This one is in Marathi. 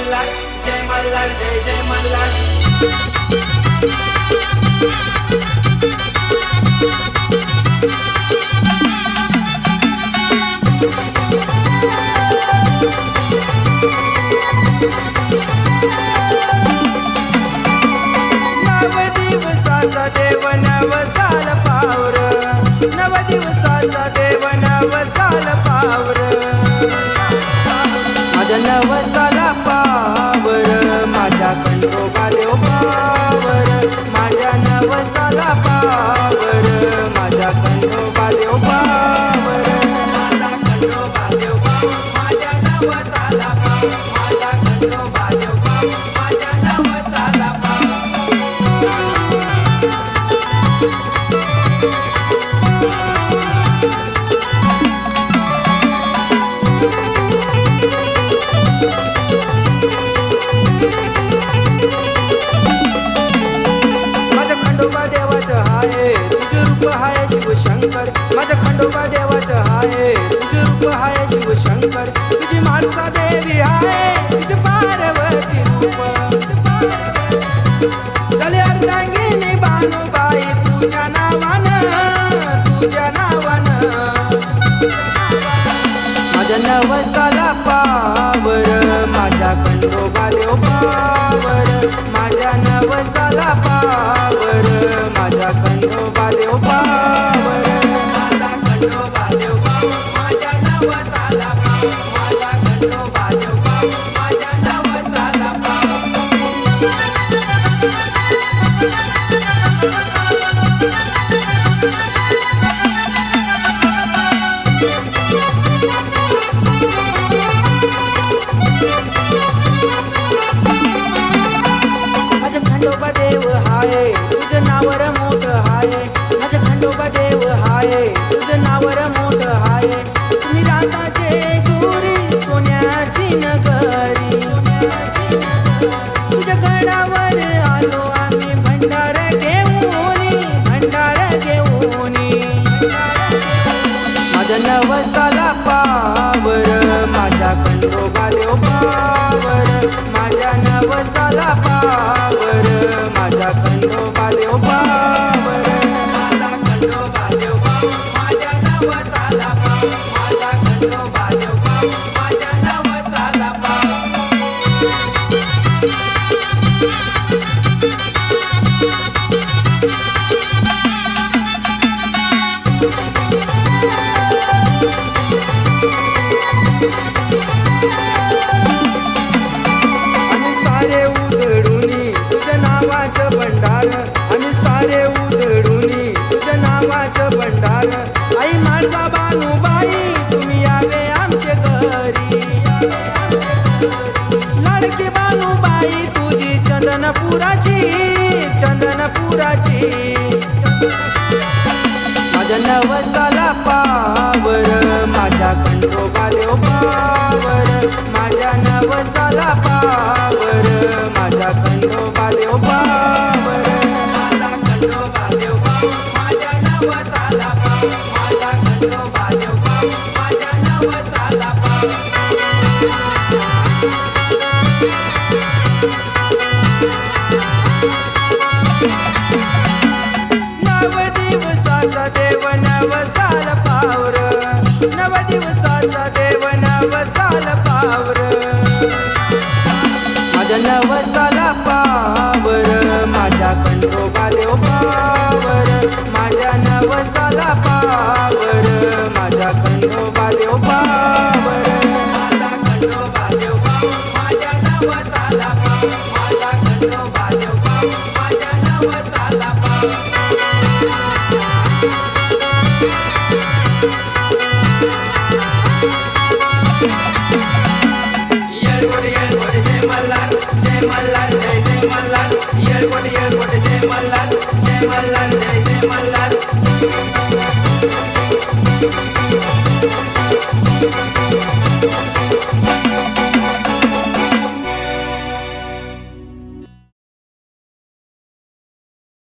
येळकोट मल्हार जय मल्हार जय जय मल्हार नव दिवसाचा देव नवसाल पावर. नवसाला पावर. माझ्या खंडोबा देव पावर. माझ्या नवसाला पावर. माझ्या खंडोबा माझ्या नवसाला पावर माझ्या खंडोबा देव पावर. माझ्या नवसाला पावर माझ्या खंडोबा देव खंडोबा देव हाय तुझं नावर मोठ हाय. माझं खंडोबा देव हाय तुझं नावर मोठ हाय. तुम्ही राताचे गुरी सोन्याची नगरी. तुझ्या गडावर आलो आम्ही भंडार घेऊन भंडार घेऊनी माझ्या नवसाला पावर माझ्या खंडोबा देव पावर. माझ्या नवसाला पावर. नवसाला पाव नावाचं भंडार. आई माणसा बानूबाई तुम्ही यावे आमच्या घरी. लाडकी बानूबाई तुझी चंदनपुराची चंदनपुराची. माझ्या नवसाला पावर माझ्या खंडोबा नवसाला पावर. माझ्या खंडोबा देव पावर. माझ्या नवसाला पावर माझ्या खंडोबा देव पावर. मल्हार जय जय मल्हार येळकोट येळकोट जय मल्हार जय मल्हार जय मल्हार.